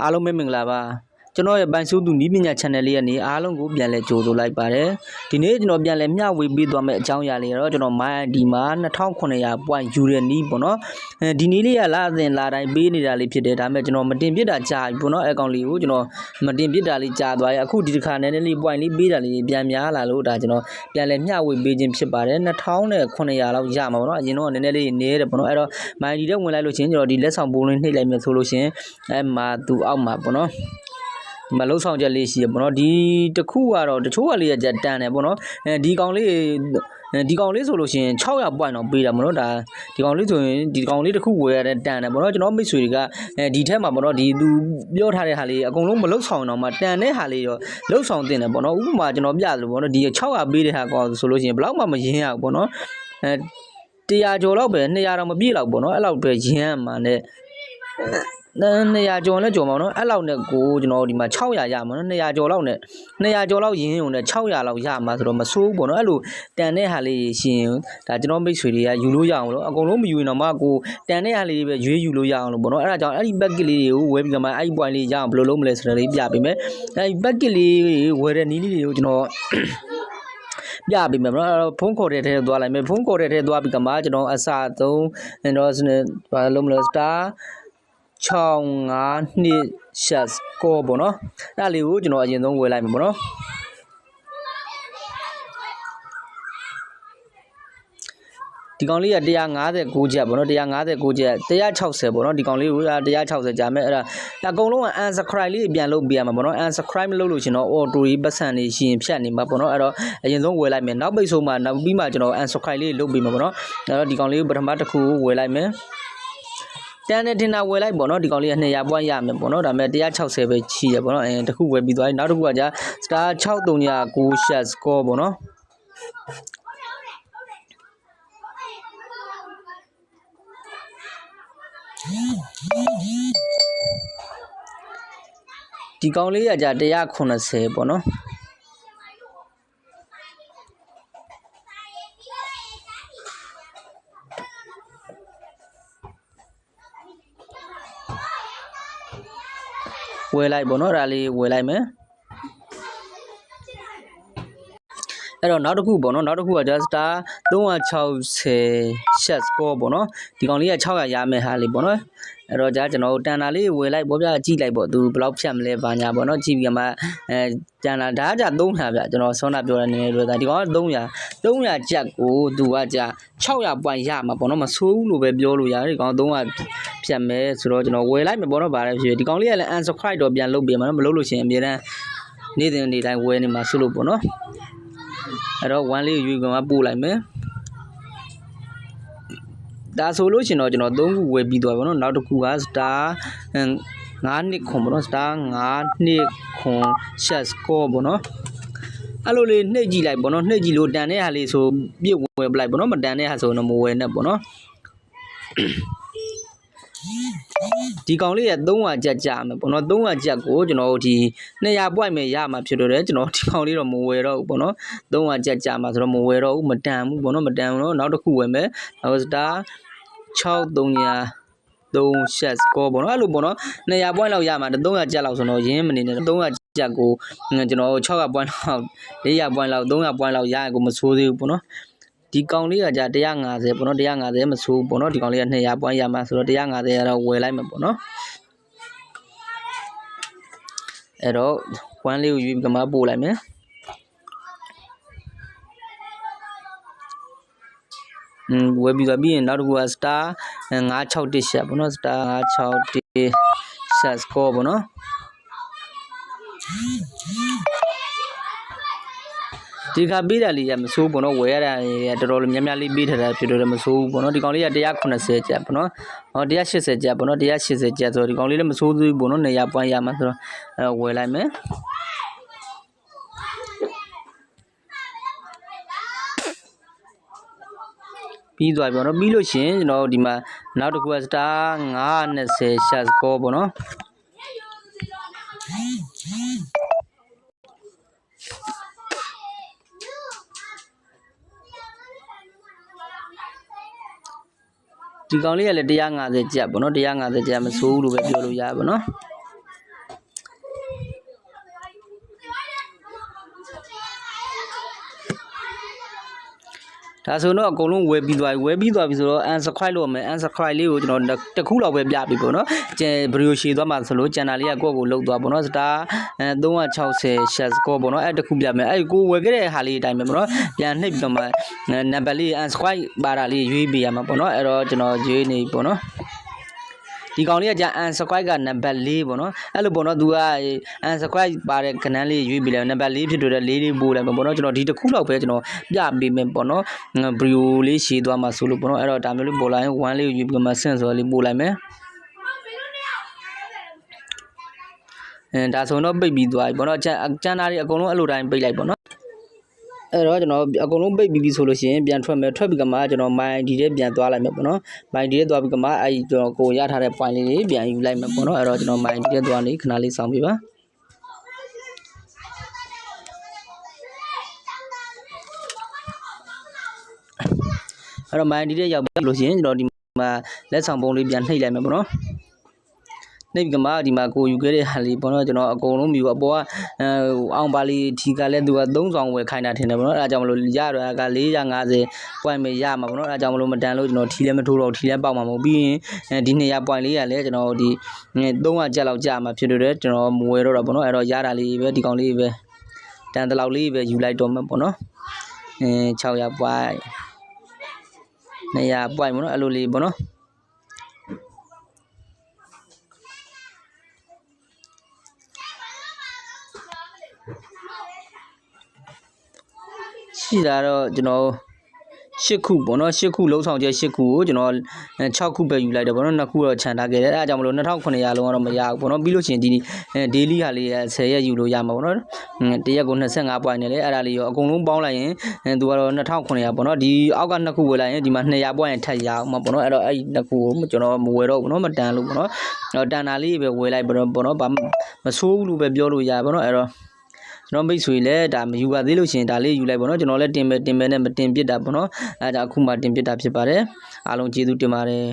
အားလုံးပဲမင်္ဂလာပါ ကျွန်တော်ရဲ့ပိုင်ဆိုးသူနီးပညာ channel လေးကနေအားလုံးကိုပြန်လည်ကြိုဆိုလိုက်ပါတယ်ဒီနေ့ကျွန်တော်ပြန်လည်မျှဝေပေးသွားမယ့်အကြောင်းအရာလေးကတော့ကျွန်တော် my ID မှာ2900 point ယူရနီးပေါ့နော်အဲဒီနီးလေးကလာအစဉ်လာတိုင်းပေးနေတာလေးဖြစ်တယ်ဒါပေမဲ့ကျွန်တော်မတင်ပြတာကြာပြီပေါ့နော်အကောင့်လေးကိုကျွန်တော်မတင်ပြတာလေးကြာသွားရဲ့အခုဒီတစ်ခါနည်းနည်းလေး point လေးပေးတာလေးပြန်များလာလို့ဒါကျွန်တော်ပြန်လည်မျှဝေပေးခြင်းဖြစ်ပါတယ်2900လောက်ရမှာပေါ့နော်အရင်တော့နည်းနည်းလေးနည်းတယ်ပေါ့နော်အဲ့တော့ my ID တဲ့ဝင်လိုက်လို့ချင်းကျွန်တော်ဒီလက်ဆောင်ပုံလေးနှိပ်လိုက်မယ်ဆိုလို့ချင်းအဲမှာသူအောက်မှာပေါ့နော်ဒီ မှာလှုပ်ဆောင်ချက်လေးရှိရပေါ့နော်ဒီတစ်ခုကတော့တချို့ကလေးကကြက်တန်တယ်ပေါ့နော်အဲဒီကောင်လေးအဲဒီကောင်လေးဆိုလို့ရှိရင်600 point တော့ပေးတာပေါ့နော်ဒါဒီကောင်လေးဆိုရင်ဒီကောင်လေးတစ်ခုဝယ်ရတဲ့တန်တယ်ပေါ့နော်ကျွန်တော်မိတ်ဆွေတွေကအဲဒီထက်မှာပေါ့နော်ဒီသူပြောထားတဲ့ဟာလေးအကုန်လုံးမလှုပ်ဆောင်တော့မှတန်တဲ့ဟာလေးရောလှုပ်ဆောင်တင်တယ်ပေါ့နော်ဥပမာကျွန်တော်ပြလို့ပေါ့နော်ဒီ600ပေးတဲ့ဟာကောဆိုလို့ရှိရင်ဘယ်တော့မှမရင်းရဘူးပေါ့နော်အဲ100ကျော်လောက်ပဲ200တော့မပြည့်လောက်ပေါ့နော်အဲ့လောက်ပဲရင်းရမှာ ਨੇ 200ကျော်လဲကျော်မှာနော်အဲ့လောက်နဲ့ကိုကျွန်တော်ဒီမှာ600ရမှာနော်200ကျော်လောက်နဲ့200ကျော်လောက်ရင်းရုံနဲ့600လောက်ရမှာဆိုတော့မဆိုးဘူးပေါ့နော်အဲ့လိုတန်တဲ့ဟာလေးရှင်ဒါကျွန်တော်မိတ်ဆွေတွေကယူလို့ရအောင်လို့အကုန်လုံးမယူရင်တော့မှကိုတန်တဲ့ဟာလေးပဲရွေးယူလို့ရအောင်လို့ပေါ့နော်အဲ့ဒါကြောင့်အဲ့ဒီ packet လေးတွေကိုဝယ်ပြီးတော့မှအဲ့ဒီ point လေးရအောင်ဘယ်လိုလုပ်မလဲဆိုတော့လေးပြပေးမယ်အဲ့ဒီ packet လေးဝယ်တဲ့နီးလေးတွေကိုကျွန်တော်ပြပေးမယ်ဗောနော်ဖုန်းခေါ်တဲ့ထဲသွားလိုက်မယ်ဖုန်းခေါ်တဲ့ထဲသွားပြီးကမှကျွန်တော်အစာသုံးတော့ဘာလို့မလဲ star 65နှစ်ရှက်ကောပေါ့နော်အဲ့ဒါလေးကိုကျွန်တော်အရင်ဆုံးဝယ်လိုက်မယ်ပေါ့နော်ဒီကောင်လေးက159ချက်ပေါ့နော်159ချက်160ပေါ့နော်ဒီကောင်လေးကို160ကြာမယ်အဲ့ဒါအကုန်လုံးက unsubscribe လေးပြန်လုပ်ပေးရမှာပေါ့နော် unsubscribe မလုပ်လို့ရှင်တော့ auto ကြီးပတ်စံနေရှင်ဖြတ်နေမှာပေါ့နော်အဲ့တော့အရင်ဆုံးဝယ်လိုက်မယ်နောက်ပိတ်ဆုံးမှာနောက်ပြီးမှကျွန်တော် unsubscribe လေးလုပ်ပေးမှာပေါ့နော်အဲ့တော့ဒီကောင်လေးကိုပထမတစ်ခုဝယ်လိုက်မယ် တန်နဲ့တင်တာဝယ်လိုက်ပေါ့နော်ဒီကောင်လေးက200 point ရမယ်ပေါ့နော်ဒါပေမဲ့160ပဲချီရပေါ့နော်အဲတခုဝယ်ပြီးသွားရင်နောက်တစ်ခုကကြာ star 6309 shot score ပေါ့နော်ဒီကောင်လေးကကြာ190ပေါ့နော် ဝယ်လိုက်ပေါ့နော်ဒါလေးဝယ်လိုက်မယ် အဲ့တော့နောက်တစ်ခုပေါ့နော်နောက်တစ်ခုက just star 360 shot score ပေါ့နော်ဒီကောင်လေးက600ရမယ်ဟာလေးပေါ့နော်အဲ့တော့じゃကျွန်တော်တို့တန်တာလေးဝယ်လိုက်ပေါ့ဗျာကြည့်လိုက်ပေါ့သူဘယ်လောက်ဖြတ်မလဲဘာညာပေါ့နော်ကြည့်ပြီးမှအဲတန်တာဒါကじゃ300ဗျာကျွန်တော်ဆောနာပြောတဲ့နည်းနည်းလို့ဒါဒီကောင်က300 300ချက်ကိုသူကじゃ600ပွိုင်ရမှာပေါ့နော်မဆိုးဘူးလို့ပဲပြောလို့ရတယ်ဒီကောင်300ဖြတ်မယ်ဆိုတော့ကျွန်တော်ဝယ်လိုက်မယ်ပေါ့နော်ဗါလဲဖြစ်ဒီကောင်လေးကလည်း unsubscribe တော့ပြန်လုပ်ပေးမှာနော်မလုပ်လို့ရှိရင်အများတန်းနေ့စဉ်နေ့တိုင်းဝယ်နေမှာဆိုလို့ပေါ့နော် အဲ့တော့1လေးယူကောင်ကပို့လိုက်မယ်ဒါဆိုလို့ရှင်တော့ကျွန်တော်၃ခုဝယ်ပြီးသွားပါတော့နောက်တစ်ခုက star 9နှစ်ခွန်ပေါ့နော် star 9နှစ်ခွန် shot score ပေါ့နော်အဲ့လိုလေးနှိပ်ကြည့်လိုက်ပေါ့နော်နှိပ်ကြည့်လို့တန်တဲ့ဟာလေးဆိုပြည့်ဝယ်ပလိုက်ပေါ့နော်မတန်တဲ့ဟာဆိုတော့မဝယ်နဲ့ပေါ့နော် ဒီကောင်လေးက300ကျပ်ကြာမယ်ပေါ့နော်300ကျပ်ကိုကျွန်တော်တို့ဒီ200 point ပဲရမှာဖြစ်တော့တယ်ကျွန်တော်ဒီကောင်လေးတော့မဝယ်တော့ဘူးပေါ့နော်300ကျပ်ကြာမှာဆိုတော့မဝယ်တော့ဘူးမတန်ဘူးပေါ့နော်မတန်ဘူးတော့နောက်တစ်ခုဝယ်မယ်နောက် star 6300 3 shot score ပေါ့နော်အဲ့လိုပေါ့နော်200 point လောက်ရမှာ300ကျပ်လောက်ဆိုတော့ရင်းမနေနဲ့300ကျပ်ကိုကျွန်တော်600 point လောက်400 point လောက်300 point လောက်ရရင်ကိုမဆိုးသေးဘူးပေါ့နော် ဒီကောင်လေးကじゃ150ပေါ့နော်150မဆိုးဘူးပေါ့နော်ဒီကောင်လေးက200 point ရမှာဆိုတော့150ရတော့ဝယ်လိုက်မှာပေါ့နော်အဲ့တော့1လေးကိုယူပြီးကမှပို့လိုက်မယ်อืมဝယ်ပြီးသွားပြီးရင်နောက်တစ်ခုက star 961 shot ပေါ့နော် star 961 shot score ပေါ့နော် ဒီကပေးတာလေးရမစိုးဘူးပေါ့နော်ဝယ်ရတာတော်တော်လေးများများလေးပေးထားတာဖြစ်တော့မစိုးဘူးပေါ့နော်ဒီကောင်လေးက180ကျပ်ပေါ့နော်ဟော180ကျပ်ပေါ့နော်180ကျပ်ဆိုတော့ဒီကောင်လေးလည်းမစိုးသေးဘူးပေါ့နော်နေရာပွိုင်းရမှာဆိုတော့အဲဝယ်လိုက်မယ်ပြီးသွားပြီပေါ့နော်ပြီးလို့ရှရင်ကျွန်တော်ဒီမှာနောက်တစ်ခုက star 920 shot score ပေါ့နော် ဒီကောင်လေးကလည်း150ကျပ်ပေါ့နော်150ကျပ်မဆိုးဘူးလို့ပဲပြောလို့ရပါပေါ့နော် ဒါဆိုတော့အကုန်လုံးဝယ်ပြီးသွားပြီဝယ်ပြီးသွားပြီဆိုတော့ unsubscribe လုပ်ရမယ် unsubscribe လေးကိုကျွန်တော်တစ်ခုလောက်ပဲပြပြီပေါ့နော်ကျန်ဗီဒီယိုရှည်သွားမှာဆိုလို့ channel လေးကကိုယ့်ကိုလုတ်သွားပေါ့နော် star အဲ360 share score ပေါ့နော်အဲ့တစ်ခုပြမယ်အဲ့ကိုဝယ်ခဲ့တဲ့ဟာလေးအတိုင်းပဲပေါ့နော်ပြန်နှိပ်ပြီးတော့မှနံပါတ်လေး unsubscribe ပါတာလေးရွေးပေးရမှာပေါ့နော်အဲ့တော့ကျွန်တော်ရွေးနေပြီပေါ့နော် ဒီကောင်လေးကကြာ unsubscribe ကနံပါတ်၄ပေါ့နော်အဲ့လိုပေါ့နော်သူက unsubscribe ပါတဲ့ကဏ္ဍလေးရွေးပြီးလဲနံပါတ်၄ဖြစ်တော့လေးလေးပို့လိုက်မှာပေါ့နော်ကျွန်တော်ဒီတစ်ခုလောက်ပဲကျွန်တော်ပြပေးမယ်ပေါ့နော်ဗီဒီယိုလေးရှည်သွားမှာဆိုလို့ပေါ့နော်အဲ့တော့ဒါမျိုးလေးပို့လိုက်ရင်1လေးကိုရွေးပြီးမှဆင့်ဆိုလေးပို့လိုက်မယ်အဲဒါဆိုတော့ပိတ်ပြီးသွားပြီပေါ့နော်ကျန်ကျန်တာတွေအကုန်လုံးအဲ့လိုတိုင်းပိတ်လိုက်ပေါ့နော် အဲ့တော့ကျွန်တော်အကုန်လုံးပိတ်ပြီးပြီဆိုလို့ရှိရင်ပြန်ထွက်မယ်ထွက်ပြီးကမှကျွန်တော် my ID ထဲပြန်သွားလိုက်မယ်ပေါ့နော် my ID ထဲသွားပြီးကမှအဲ့ဒီကျွန်တော်ကိုရထားတဲ့ point လေးတွေပြန်ယူလိုက်မယ်ပေါ့နော်အဲ့တော့ကျွန်တော် my ID ထဲသွားနေခဏလေးစောင့်ပြပါအဲ့တော့ my ID ထဲရောက်ပြီလို့ရှိရင်ကျွန်တော်ဒီမှာလက်ဆောင်ပုံလေးပြန်နှိပ်လိုက်မယ်ပေါ့နော် နှိပ်ပြီးကမှဒီမှာကိုယူခဲ့တဲ့ဟာလေးပေါ့နော်ကျွန်တော်အကုန်လုံးမြူအပေါ်ကအဲအောင်ပါလီထီကလည်းသူက3ဆောင်ဝယ်ခိုင်းတာထင်တယ်ပေါ့နော်အဲဒါကြောင့်မလို့ရရက450 point ပဲရမှာပေါ့နော်အဲဒါကြောင့်မလို့မတန်လို့ကျွန်တော်ထီလည်းမထိုးတော့ထီလည်းပေါက်မှာမဟုတ်ပြီးရင်ဒီ200 point လေးကလည်းကျွန်တော်ဒီ300ကျက်လောက်ကြာမှာဖြစ်လို့ကျွန်တော်မဝယ်တော့တာပေါ့နော်အဲတော့ရတာလေးပဲဒီကောင်လေးပဲတန်တလောက်လေးပဲယူလိုက်တော့မှာပေါ့နော်အဲ600 point 200 point ပေါ့နော်အဲ့လိုလေးပေါ့နော် ရှိတာတော့ကျွန်တော်၈ခုပေါ့နော်၈ခုလုံးဆောင်ချက်၈ခုကိုကျွန်တော်6ခုပဲယူလိုက်တယ်ပေါ့နော်2ခုတော့ခြံထားခဲ့တယ်အဲဒါကြောင့်မလို့2900လုံးကတော့မရဘူးပေါ့နော်ပြီးလို့ရှိရင်ဒီ daily ဟာလေး10ရက်ယူလို့ရမှာပေါ့နော်တရက်ကို25 point နဲ့လေအဲ့ဒါလေးရောအကုန်လုံးပေါင်းလိုက်ရင်သူကတော့2900ပေါ့နော်ဒီအောက်က2ခုဝယ်လိုက်ရင်ဒီမှာ200 point ထပ်ရအောင်မှာပေါ့နော်အဲ့တော့အဲ့ဒီ2ခုကိုကျွန်တော်မဝယ်တော့ဘူးနော်မတန်လို့ပေါ့နော်တော့တန်တာလေးပဲဝယ်လိုက်ပေါ့နော်ပေါ့နော်ဘာမဆိုးဘူးလို့ပဲပြောလို့ရပါပေါ့နော်အဲ့တော့ ကျွန်တော်မိတ်ဆွေလည်းဒါမယူပါသေးလို့ရှိရင်ဒါလေးယူလိုက်ပေါ့နော်ကျွန်တော်လည်းတင်ပဲတင်ပဲနဲ့မတင်ပြစ်တာပေါ့နော်အဲဒါအခုမှတင်ပြစ်တာဖြစ်ပါတယ်အားလုံးကျေးဇူးတင်ပါတယ်